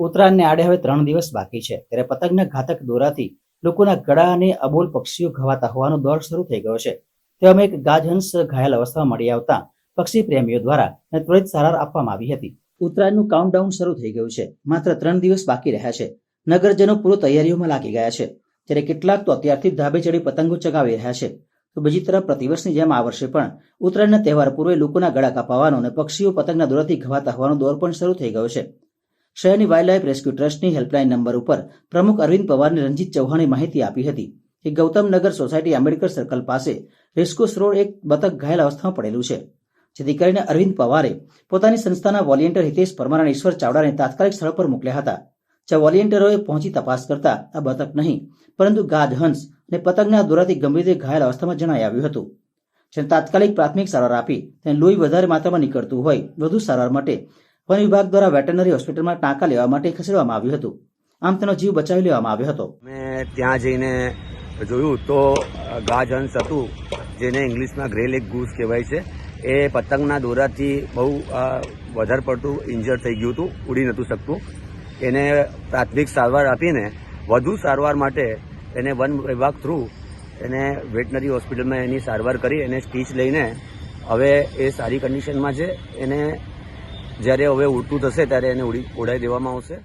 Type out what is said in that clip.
ઉત્તરાયણને આડે હવે ત્રણ દિવસ બાકી છે. ત્યારે પતંગના ઘાતક દોરાથી લોકોના ગળા અને અબોલ પક્ષીઓ ઘવાતા હોવાનો દોર શરૂ થઈ ગયો છે. તેવામાં એક ગાજહંસ ઘાયલ અવસ્થામાં મળી આવતા પક્ષી પ્રેમીઓ દ્વારા ત્વરિત સારવાર આપવામાં આવી હતી. ઉત્તરાયણનું કાઉન્ટડાઉન શરૂ થઈ ગયું છે. માત્ર ત્રણ દિવસ બાકી રહ્યા છે. નગરજનો પૂર્વ તૈયારીઓમાં લાગી ગયા છે. ત્યારે કેટલાક તો અત્યારથી ધાબે ચડી પતંગો ચગાવી રહ્યા છે. તો બીજી તરફ પ્રતિવર્ષની જેમ આ વર્ષે પણ ઉત્તરાયણના તહેવાર પૂર્વે લોકોના ગળા કાપાવાનો અને પક્ષીઓ પતંગના દોરાથી ઘવાતા હોવાનો દોર પણ શરૂ થઈ ગયો છે. શહેરની વાઇલ્ડ રેસ્ક્યુ ટ્રસ્ટની હેલ્પલાઇન નંબર ઉપર પ્રમુખ અરવિંદ પવારને રંજીત ચૌહાણે માહિતી આપી હતી કે ગૌતમનગર સોસાયટી આંબેડકર સર્કલ પાસે રેસ્કોસ રોડ એક બતક ઘાયલ અવસ્થામાં પડેલું છે. જેથી કરીને અરવિંદ પવારે પોતાની સંસ્થાના વોલિયન્ટર હિતેશ પરમાર અને ઈશ્વર ચાવડાને તાત્કાલિક સ્થળ પર મોકલ્યા હતા. જ્યાં વોલિયન્ટરોએ પહોંચી તપાસ કરતા આ બતક નહીં, પરંતુ ગાજહંસ અને પતંગના દોરાથી ગંભીર રીતે ઘાયલ અવસ્થામાં જણાઈ આવ્યું હતું. જેને તાત્કાલિક પ્રાથમિક સારવાર આપી તેને લોહી વધારે માત્રામાં નીકળતું હોય, વધુ સારવાર માટે વન વિભાગ દ્વારા વેટરનરી હોસ્પિટલમાં ટાંકા લેવા માટે ખસેડવામાં આવ્યું હતું. આમ તેનો જીવ બચાવી લેવામાં આવ્યો હતો. મેં ત્યાં જઈને જોયું તો ગાજહંસ હતું, જેને ઇંગ્લિશમાં ગ્રે લેગ ગૂસ કહેવાય છે. એ પતંગના દોરાથી બહુ વધારે પડતું ઇન્જર થઈ ગયું હતું, ઉડી નહોતું શકતું. એને પ્રાથમિક સારવાર આપીને, વધુ સારવાર માટે એને વન વિભાગ થ્રુ એને વેટનરી હોસ્પિટલમાં એની સારવાર કરી, એને સ્ટીચ લઈને, હવે એ સારી કન્ડિશનમાં છે. એને જ્યારે હવે ઉડતું થશે ત્યારે એને ઉડી ઉડાઈ દેવામાં આવશે.